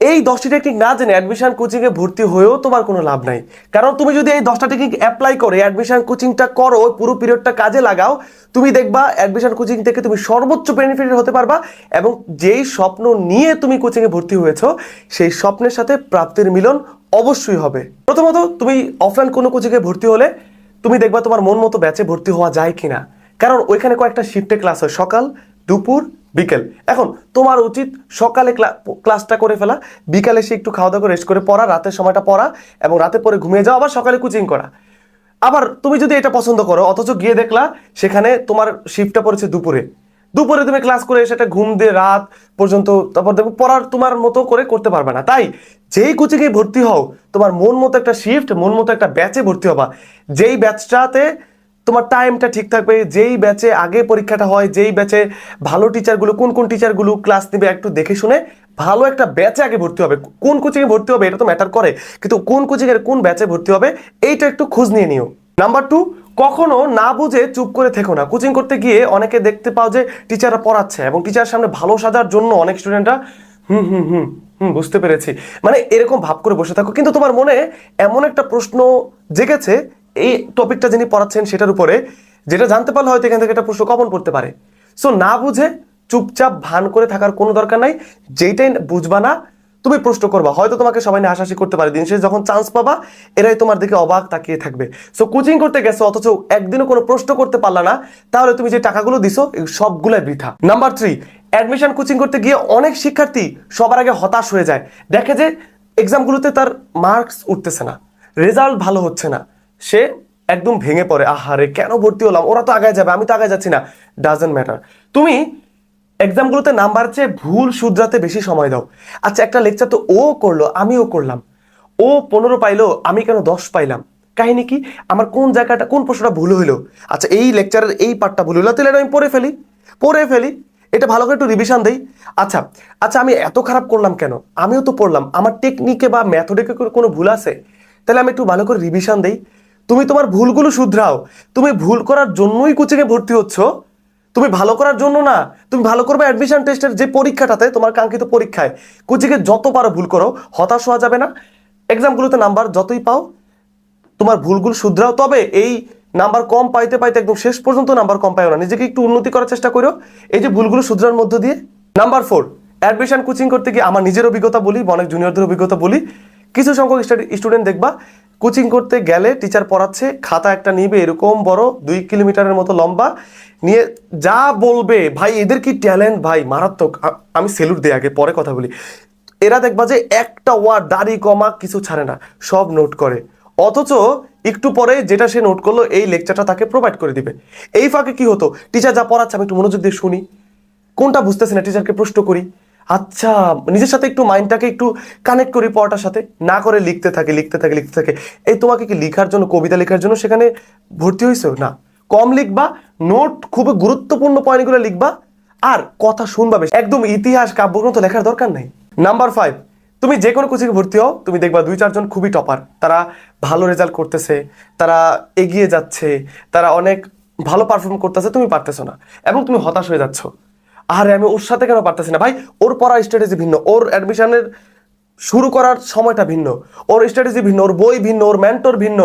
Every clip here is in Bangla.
এই দশটি টেকনিক না জেনে অ্যাডমিশন কোচিংয়ে ভর্তি হয়েও তোমার কোনো লাভ নাই। কারণ তুমি যদি এই দশটা টেকনিক অ্যাপ্লাই করে অ্যাডমিশন কোচিংটা করো, ওই পুরো পিরিয়ডটা কাজে লাগাও, তুমি দেখবা অ্যাডমিশন কোচিং থেকে তুমি সর্বোচ্চ বেনিফিটেড হতে পারবা এবং যেই স্বপ্ন নিয়ে তুমি কোচিংয়ে ভর্তি হয়েছো, সেই স্বপ্নের সাথে প্রাপ্তির মিলন অবশ্যই হবে। প্রথমত, তুমি অফলাইন কোনো কোচিংয়ে ভর্তি হলে তুমি দেখবা তোমার মন মতো ব্যাচে ভর্তি হওয়া যায় কিনা। কারণ ওইখানে কয়েকটা শিফটে ক্লাস হয়। সকাল, দুপুর বিকেল। এখন, তোমার উচিত সকালে ক্লা- ক্লাসটা করে ফেলা, বিকালে সে একটু খাওয়া দাওয়া করে রেস্ট করে পড়া, রাতের সময়টা পড়া এবং রাতে পরে ঘুমিয়ে যাওয়া আবার সকালে কোচিং করা। আবার তুমি যদি এটা পছন্দ করো, অথচ গিয়ে দেখলা সেখানে তোমার শিফটটা পড়েছে দুপুরে। দুপুরে তুমি ক্লাস করে এসে সেটা ঘুম দিয়ে রাত পর্যন্ত তারপর দেখো পড়ার তোমার মতো করে করতে পারবে না। তাই যেই কোচিংয়ে ভর্তি হও, তোমার মন মতো একটা শিফট মন মতো একটা ব্যাচে ভর্তি হবা। যেই ব্যাচটাতে তোমার টাইমটা ঠিক থাকবে, যেই ব্যাচে আগে পরীক্ষাটা হয়, যেই ব্যাচে ভালো টিচারগুলো কোন কোন টিচারগুলো ক্লাস নেবে একটু দেখে শুনে ভালো একটা ব্যাচে আগে ভর্তি হবে। কোন কোচিংয়ে ভর্তি হবে এটা তো ম্যাটার করে, কিন্তু কোন কোচিংয়ের কোন ব্যাচে ভর্তি হবে, এইটা একটু খোঁজ নিয়ে নিও। নাম্বার টু কখনো না বুঝে চুপ করে থেকো না। কোচিং করতে গিয়ে অনেকে দেখতে পাও যে টিচাররা পড়াচ্ছে এবং টিচার সামনে ভালো সাজার জন্য অনেক স্টুডেন্টরা হুম হুম হুম হুম, বুঝতে পেরেছি। মানে এরকম ভাব করে বসে থাকো। কিন্তু তোমার মনে এমন একটা প্রশ্ন জেগেছে এই টপিকটা যিনি পড়াচ্ছেন সেটার উপরে যেটা জানতে পারলে হয়তো এখান থেকে একটা প্রশ্ন কমন পড়তে পারে। সো না বুঝে চুপচাপ ভান করে থাকার কোনো দরকার নাই, যেইটাই বুঝবা না, তুমি প্রশ্ন করবা। হয়তো তোমাকে সবাই নিয়ে হাসাহাসি করতে পারে, দিন শেষে যখন চান্স পাবা, এরাই তোমার দিকে অবাক তাকিয়ে থাকবে। সো কোচিং করতে গেছো, অথচ একদিনও কোনো প্রশ্ন করতে পারলা না, তাহলে তুমি যে টাকাগুলো দিছো এই সবগুলাই বৃথা। নাম্বার থ্রি অ্যাডমিশন কোচিং করতে গিয়ে অনেক শিক্ষার্থী সবার আগে হতাশ হয়ে যায়। দেখে যে এক্সামগুলোতে তার মার্কস উঠতেছে না রেজাল্ট ভালো হচ্ছে না। সে একদম ভেঙে পড়ে। আহারে, কেন ভর্তি হলাম? ওরা তো আগায় যাবে, আমি তো আগায় যাচ্ছি না। ডাজেন্ট ম্যাটার তুমি এক্সামগুলোতে নাম্বার চেয়ে ভুল শুধরাতে বেশি সময় দাও। আচ্ছা একটা লেকচার তো ও করল, আমিও করলাম। ও পনেরো পাইলো, আমি কেন দশ পাইলাম? কাহিনী কি? আমার কোন জায়গাটা, কোন প্রশ্নটা ভুল হইল? আচ্ছা এই লেকচারের এই পার্টটা ভুল হইল, তাহলে আমি পড়ে ফেলি। পড়ে ফেলি। এটা ভালো করে একটু রিভিশন দেই। আচ্ছা আচ্ছা আমি এত খারাপ করলাম কেন? আমিও তো পড়লাম। আমার টেকনিকে বা ম্যাথডিকে কোনো ভুল আছে? তাহলে আমি একটু ভালো করে রিভিশন দেই। তুমি তোমার ভুলগুলো শুধরাও। তুমি ভুল করার জন্যই কোচিংয়ে ভর্তি হচ্ছ। তুমি ভালো করার জন্য না, তুমি ভালো করবে অ্যাডমিশন টেস্টের যে পরীক্ষাটাতে তোমার কাঙ্ক্ষিত পরীক্ষায়। কোচিংয়ে যত পারো ভুল করো, হতাশ হওয়া যাবে না। এক্সামগুলোতে নাম্বার যতই পাও, তোমার ভুলগুলো শুধরাও। তবে এই নাম্বার কম পাইতে পাইতে একদম শেষ পর্যন্ত নাম্বার কম পাইও না। নিজেকে একটু উন্নতি করার চেষ্টা করো এই যে ভুলগুলো শুধরার মধ্য দিয়ে। নাম্বার ফোর অ্যাডমিশন কোচিং করতে গিয়ে আমার নিজের অভিজ্ঞতা বলি অনেক জুনিয়রদের অভিজ্ঞতা বলি। কিছু সংখ্যক স্টুডেন্ট দেখবা কোচিং করতে গেলে টিচার পড়াচ্ছে, খাতা একটা নিবে এরকম বড়, দুই কিলোমিটারের মতো লম্বা, নিয়ে যা বলবে, ভাই, এদের কি ট্যালেন্ট ভাই, মারাত্মক। আমি সেলুট দিই আগে, পরে কথা বলি। এরা দেখবা যে একটা ওয়ার্ড দাড়ি, কমা কিছু ছাড়ে না, সব নোট করে। অথচ একটু পরে যেটা সে নোট করল, এই লেকচারটা তাকে প্রোভাইড করে দিবে। এই ফাঁকে কি হতো? টিচার যা পড়াচ্ছে, আমি একটু মনোযোগ দিয়ে শুনি। কোনটা বুঝতেছি না টিচারকে প্রশ্ন করি? আচ্ছা নিজের সাথে একটু মাইন্ডটাকে একটু কানেক্ট করি পড়াটার সাথে। না করে লিখতে থাকে লিখতে থাকে লিখতে থাকে। এই তোমাকে কি লেখার জন্য, কবিতা লেখার জন্য সেখানে ভর্তি হয়েছে না। কম লিখবা নোট খুব গুরুত্বপূর্ণ পয়েন্টগুলো লিখবা, আর কথা শুনবা বেশি। একদম ইতিহাস, কাব্যগ্রন্থ লেখার দরকার নেই। নাম্বার ফাইভ তুমি যে কোনো কোচিংয়ে ভর্তি হও। তুমি দেখবা দুই, চারজন খুবই টপার তারা ভালো রেজাল্ট করতেছে, তারা এগিয়ে যাচ্ছে, তারা অনেক ভালো পারফর্ম করতেছে, তুমি পারতেছো না। এবং তুমি হতাশ হয়ে যাচ্ছ। আরে আমি ওর সাথে কেন পারতেছি না? ভাই, ওর পড়ার স্ট্র্যাটেজি ভিন্ন, ওর অ্যাডমিশনের শুরু করার সময়টা ভিন্ন, ওর স্ট্র্যাটেজি ভিন্ন, ওর বই ভিন্ন, ওর মেন্টর ভিন্ন,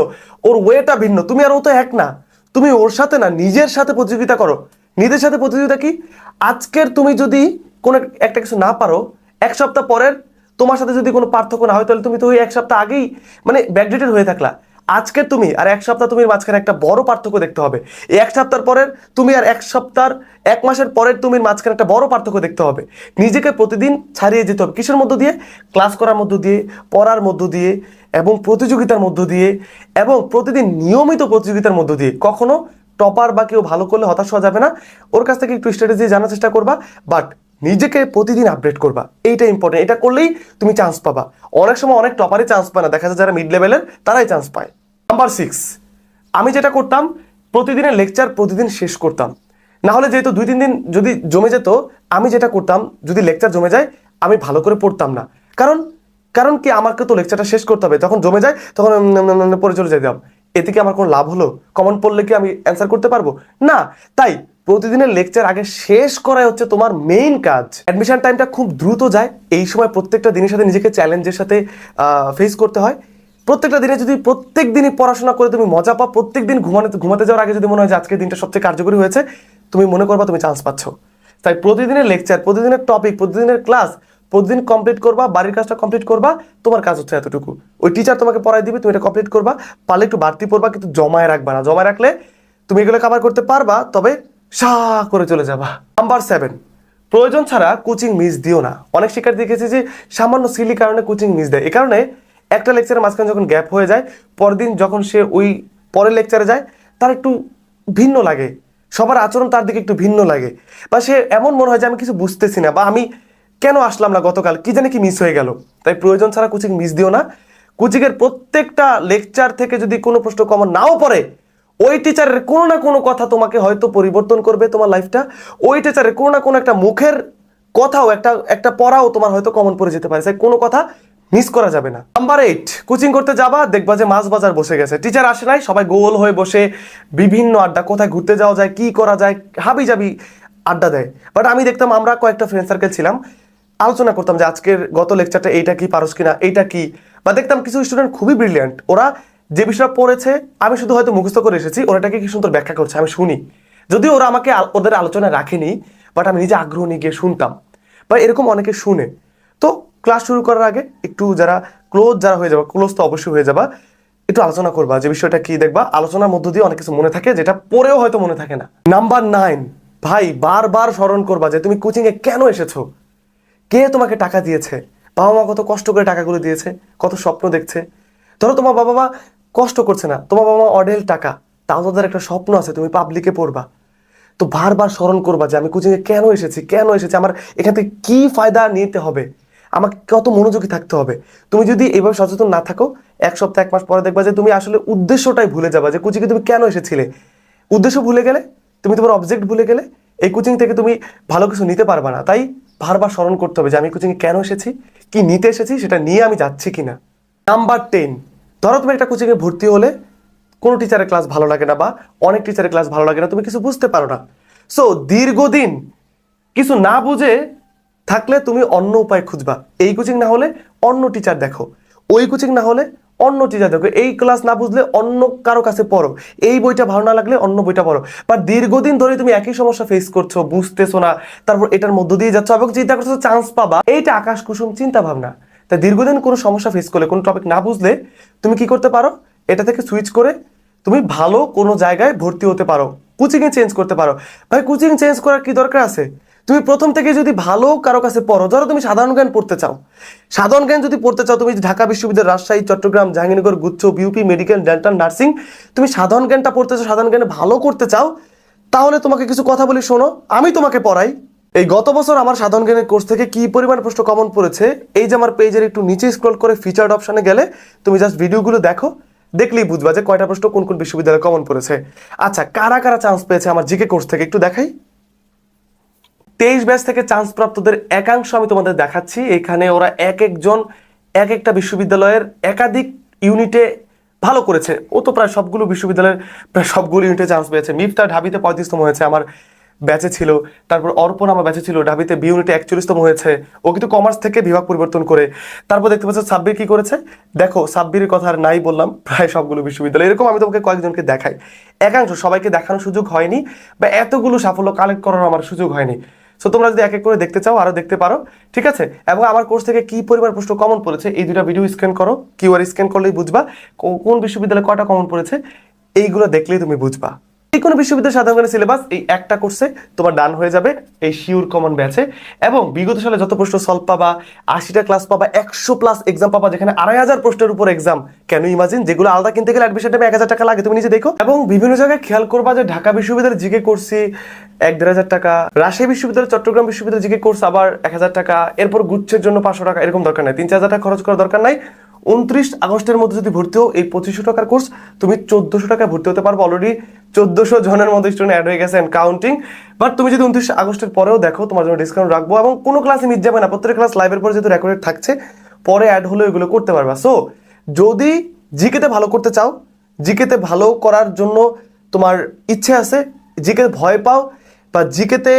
ওর ওয়েটা ভিন্ন। তুমি আর ও তো এক না। তুমি ওর সাথে না, নিজের সাথে প্রতিযোগিতা করো। নিজের সাথে প্রতিযোগিতা কি? আজকের তুমি যদি কোনো একটা কিছু না পারো, এক সপ্তাহ পরের তোমার সাথে যদি কোনো পার্থক্য না হয়, তাহলে তুমি তো ওই এক সপ্তাহ আগেই মানে ব্যাকডেটেড হয়ে থাকলা। আজকে তুমি আর এক সপ্তাহ তুমি মাঝখানে একটা বড় পার্থক্য দেখতে হবে। এক সপ্তাহ পরের তুমি আর এক সপ্তাহ, এক মাসের পরের তুমি মাঝখানে একটা বড় পার্থক্য দেখতে হবে। নিজেকে প্রতিদিন ছাড়িয়ে যেতে হবে। কিসের মধ্য দিয়ে? ক্লাস করার মধ্য দিয়ে, পড়ার মধ্য দিয়ে এবং প্রতিযোগিতার মধ্য দিয়ে এবং প্রতিদিন নিয়মিত প্রতিযোগিতার মধ্য দিয়ে। কখনো টপার বা কেউ ভালো করলে হতাশ হওয়া যাবে না। ওর কাছ থেকে একটু স্ট্র্যাটেজি জানার চেষ্টা করবা। বাট নিজেকে প্রতিদিন আপডেট করবা। এইটা ইম্পর্টেন্ট এটা করলেই তুমি চান্স পাবা। অনেক সময় অনেক টপারই চান্স পায় না। দেখা যায় যারা মিড লেভেলের তারাই চান্স পায়। নাম্বার সিক্স আমি যেটা করতাম, প্রতিদিনের লেকচার প্রতিদিন শেষ করতাম। না হলে যেহেতু দুই, তিন দিন যদি জমে যেত, আমি যেটা করতাম, যদি লেকচার জমে যায়, আমি ভালো করে পড়তাম না। কারণ কারণ কি আমাকে তো লেকচারটা শেষ করতে হবে। তখন জমে যায়, তখন পরে চলে যেতাম। এতে কি আমার কোনো লাভ হলো? কমন পড়লে কি আমি অ্যান্সার করতে পারব? না। তাই প্রতিদিনের লেকচার আগে শেষ করাই হচ্ছে তোমার মেইন কাজ। অ্যাডমিশন টাইমটা খুব দ্রুত যায়। এই সময় প্রত্যেকটা দিনের সাথে নিজেকে চ্যালেঞ্জের সাথে ফেস করতে হয়। প্রত্যেকটা দিনে যদি প্রত্যেক দিনই পড়াশোনা করে তুমি মজা পাও, প্রত্যেক দিন ঘুমাতে ঘুমাতে যাওয়ার আগে যদি মনে হয় যে আজকের দিনটা সবচেয়ে কার্যকরী হয়েছে, তুমি মনে করবা তুমি চান্স পাচ্ছ। তাই প্রতিদিনের লেকচার, প্রতিদিনের টপিক প্রতিদিনের ক্লাস প্রতিদিন কমপ্লিট করবা, বাড়ির কাজটা কমপ্লিট করবা, তোমার কাজ হচ্ছে এতটুকু। ওই টিচার তোমাকে পড়াই দিবে, তুমি এটা কমপ্লিট করবা, পারলে একটু বাড়তি পড়বা, কিন্তু জমায় রাখবা না। জমায় রাখলে তুমি এগুলো কাভার করতে পারবা, তবে সা করে চলে যাবা। নাম্বার সেভেন প্রয়োজন ছাড়া কোচিং মিস দিও না। অনেক শিক্ষার্থী দেখেছি যে সামান্য সিলি কারণে কোচিং মিস দেয়। এ কারণে একটা লেকচারের মাঝখানে যখন গ্যাপ হয়ে যায়, পরদিন যখন সে ওই পরের লেকচারে যায়, তার একটু ভিন্ন লাগে। সবার আচরণ তার দিকে একটু ভিন্ন লাগে। বা সে এমন মনে হয় যে আমি কিছু বুঝতেছি না বা আমি কেন আসলাম না গতকাল, কি জানি কি মিস হয়ে গেল। তাই প্রয়োজন ছাড়া কোচিং মিস দিও না। কোচিংয়ের প্রত্যেকটা লেকচার থেকে যদি কোনো প্রশ্ন কমন নাও পড়ে ওই টিচারের কোনো না কোনো কথা তোমাকে হয়তো পরিবর্তন করবে তোমার লাইফটা ওই টিচারের কোনো না কোনো একটা মুখের কথাও, একটা একটা পড়াও তোমার হয়তো কমন পড়ে যেতে পারে। তাই কোনো কথা মিস করা যাবে না। নাম্বার এইট কোচিং করতে যাবা, দেখবা যে মাছ বাজার বসে গেছে। টিচার আসে নাই, সবাই গোল হয়ে বসে বিভিন্ন আড্ডা, কোথায় ঘুরতে যাওয়া যায়, কি করা যায় হাবি যাবি আড্ডা দেয়। বাট আমি দেখতাম আমরা কয়েকটা ফ্রেন্ড সার্কেল ছিলাম, আলোচনা করতাম যে আজকের গত লেকচারটা এইটা কি পারস কিনা, এইটা কি? বা দেখতাম কিছু স্টুডেন্ট খুবই ব্রিলিয়ান্ট ওরা যে বিষয়টা পড়েছে, আমি শুধু হয়তো মুখস্থ করে এসেছি ওরাটাকে কি সুন্দর ব্যাখ্যা করছে, আমি শুনি। যদিও ওরা আমাকে ওদের আলোচনায় রাখেনি বাট আমি নিজে আগ্রহ নিয়ে গিয়ে শুনতাম। বা এরকম অনেকে শুনে। তো ক্লাস শুরু করার আগে একটু যারা ক্লোজ যারা হয়ে যাবা, ক্লোজ তো অবশ্যই হয়ে যাবা, একটু আলোচনা করবা, যে বিষয়টা কি দেখবা। আলোচনার মধ্য দিয়ে অনেক কিছু মনে থাকে, যেটা পরেও হয়তো মনে থাকে না। নাম্বার নাইন ভাই, বারবার স্মরণ করবা যে তুমি কোচিংয়ে কেন এসেছ? কে তোমাকে টাকা দিয়েছে? বাবা মা কত কষ্ট করে টাকাগুলো দিয়েছে, কত স্বপ্ন দেখছে। ধরো তোমার বাবা মা কষ্ট করছে না। তোমার বাবা মা অডেল টাকা। তাও তাদের একটা স্বপ্ন আছে, তুমি পাবলিকে পড়বা। তো বারবার স্মরণ করবা যে, আমি কোচিংয়ে কেন এসেছি? কেন এসেছি? আমার এখান থেকে কি ফায়দা নিতে হবে? আমাকে কত মনোযোগী থাকতে হবে? তুমি যদি এভাবে সচেতন না থাকো, এক সপ্তাহ, এক মাস পরে দেখবা যে, তুমি আসলে উদ্দেশ্যটাই ভুলে যাবা যে, কোচিংয়ে তুমি কেন এসেছিলে? উদ্দেশ্য ভুলে গেলে, তুমি তোমার অবজেক্ট ভুলে গেলে, এই কোচিং থেকে তুমি ভালো কিছু নিতে পারবা না। তাই বারবার স্মরণ করতে হবে যে, আমি কোচিংয়ে কেন এসেছি? কি নিতে এসেছি? সেটা নিয়ে আমি যাচ্ছি কিনা? নাম্বার টেন ধরো তুমি একটা কোচিংয়ে ভর্তি হলে কোনো টিচারের ক্লাস ভালো লাগে না বা অনেক টিচারের ক্লাস ভালো লাগে না, তুমি কিছু বুঝতে পারো না। সো দীর্ঘদিন কিছু না বুঝে থাকলে তুমি অন্য উপায় খুঁজবা। এই কোচিং না হলে অন্য টিচার দেখো। ওই কোচিং না হলে অন্য টিচার দেখো। এই ক্লাস না বুঝলে অন্য কারও কাছে পড়ো। এই বইটা ভালো না লাগলে অন্য বইটা পড়ো। বা দীর্ঘদিন ধরে তুমি একই সমস্যা ফেস করছ, বুঝতেছো না, তারপর এটার মধ্য দিয়ে যাচ্ছ এবং চিন্তা করছ চান্স পাবা। এইটা আকাশ কুসুম চিন্তা ভাবনা। তাই দীর্ঘদিন কোনো সমস্যা ফেস করলে, কোনো টপিক না বুঝলে, তুমি কি করতে পারো? এটা থেকে সুইচ করে তুমি ভালো কোনো জায়গায় ভর্তি হতে পারো। কোচিংয়ে চেঞ্জ করতে পারো। ভাই কোচিং চেঞ্জ করার কি দরকার আছে? তুমি প্রথম থেকে যদি ভালো কারও কাছে পড়ো, ধরো তুমি সাধারণ জ্ঞান পড়তে চাও। সাধারণ জ্ঞান যদি পড়তে চাও, তুমি ঢাকা বিশ্ববিদ্যালয় রাজশাহী, চট্টগ্রাম, জাহাঙ্গীরনগর, গুচ্ছ, বিউপি, মেডিকেল, ডেন্টাল, নার্সিং, তুমি সাধারণ জ্ঞানটা পড়তে চাও, সাধারণ জ্ঞানে ভালো করতে চাও, তাহলে তোমাকে কিছু কথা বলি, শোনো। আমি তোমাকে পড়াই। এই গত বছর আমার সাধারণ জ্ঞানের কোর্স থেকে কি পরিমাণ প্রশ্ন কমন পড়েছে, এই যে আমার পেজের একটু নিচে স্ক্রল করে ফিচার্ড অপশনে গেলে তুমি জাস্ট ভিডিওগুলো দেখো, দেখলেই বুঝবা যে কয়টা প্রশ্ন কোন কোন বিশ্ববিদ্যালয়ে কমন পড়েছে। আচ্ছা কারা কারা চান্স পেয়েছে আমার জিকে কোর্স থেকে একটু দেখাই। তেইশ ব্যাচ থেকে চান্স প্রাপ্তদের একাংশ আমি তোমাদের দেখাচ্ছি, এখানে ওরা এক একজন, এক একটা বিশ্ববিদ্যালয়ের একাধিক ইউনিটে ভালো করেছে। ও তো প্রায় সবগুলো বিশ্ববিদ্যালয়ের, প্রায় সবগুলো ইউনিটে চান্স পেয়েছে। মিফতা ঢাবিতে পঁয়ত্রিশতম হয়েছে আমার ব্যাচে ছিল, তারপর অর্পণ আমার ব্যাচে ছিল ঢাবিতে বি ইউনিটে একচল্লিশতম হয়েছে। ও কিন্তু কমার্স থেকে বিভাগ পরিবর্তন করে। তারপর দেখতে পাচ্ছ সাব্বির কি করেছে? দেখো সাব্বিরের কথা আর নাই বললাম, প্রায় সবগুলো বিশ্ববিদ্যালয়। এরকম আমি তোমাকে কয়েকজনকে দেখাই। একাংশ, সবাইকে দেখানোর সুযোগ হয়নি বা এতগুলো সাফল্য কালেক্ট করার আমার সুযোগ হয়নি। সো তোমরা যদি এক এক করে দেখতে চাও, আরও দেখতে পারো, ঠিক আছে? এবং আমার কোর্স থেকে কি পরিমাণ প্রশ্ন কমন পড়েছে, এই দুটা ভিডিও স্ক্যান করো কিউআর স্ক্যান করলেই বুঝবা কোন বিশ্ববিদ্যালয়ে কয়টা কমন পড়েছে, এইগুলো দেখলেই তুমি বুঝবা। কোনো বিশ্ববিদ্যালয় সাধারণ সিলেবাস এই একটা কোর্সে তোমার ডান হয়ে যাবে এই শিওর কমন ব্যাচে এবং বিগত সালে যত প্রশ্ন সলভ পাবা, আশিটা ক্লাস পাবা, একশো প্লাস এক্সাম পাবা, যেখানে আড়াই হাজার প্রশ্নের উপর এক্সাম কেন ইমাজিন যেগুলো আলাদা কিনতে গেলে অ্যাডমিশন টাইমে এক হাজার টাকা লাগে, তুমি নিজে দেখো। এবং বিভিন্ন জায়গায় খেয়াল করবা যে ঢাকা বিশ্ববিদ্যালয়ে জিকে করছি এক দেড় হাজার টাকা, রাজশাহী বিশ্ববিদ্যালয়, চট্টগ্রাম বিশ্ববিদ্যালয় জিকে কোর্স আবার এক হাজার টাকা, এরপর গুচ্ছের জন্য পাঁচশো টাকা, এরকম দরকার নাই। তিন চার হাজার টাকা খরচ করার দরকার নাই। উনত্রিশ আগস্টের মধ্যে যদি ভর্তি হও, এই পঁচিশশো টাকার কোর্স তুমি চোদ্দশো টাকায় ভর্তি হতে পারব অলরেডি চোদ্দশো জনের মধ্যে স্টুডেন্ট অ্যাড হয়ে গেছে কাউন্টিং বাট তুমি যদি উনত্রিশ আগস্টের পরেও দেখো, তোমার জন্য ডিসকাউন্ট রাখব এবং কোনো ক্লাসে মিস যাবে না। প্রত্যেক ক্লাস লাইভের পরে যেহেতু রেকর্ডেড থাকছে, পরে অ্যাড হলেও এগুলো করতে পারবা। সো যদি জিকেতে ভালো করতে চাও জিকেতে ভালো করার জন্য তোমার ইচ্ছে আছে জিকে ভয় পাও বা জিকেতে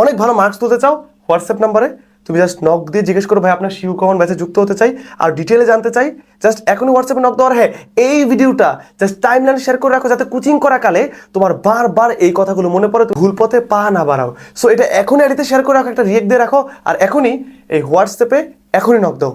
অনেক ভালো মার্কস তুলতে চাও হোয়াটসঅ্যাপ নাম্বারে তুমি জাস্ট নক দিয়ে জিজ্ঞেস করো, ভাই, আপনার শিউ কখন ব্যাচে যুক্ত হতে চাই? আর ডিটেলে জানতে চাই জাস্ট এখনই হোয়াটসঅ্যাপে নক দেওয়ার হ্যাঁ এই ভিডিওটা জাস্ট টাইম লাইন শেয়ার করে রাখো, যাতে কোচিং করা কালে তোমার বারবার এই কথাগুলো মনে পড়ে ভুল পথে পা না বাড়াও। সো এটা এখনই আড়িতে শেয়ার করে রাখো, একটা রিয়েক্ট দিয়ে রাখো, আর এখনই এই হোয়াটসঅ্যাপে এখনই নক দাও।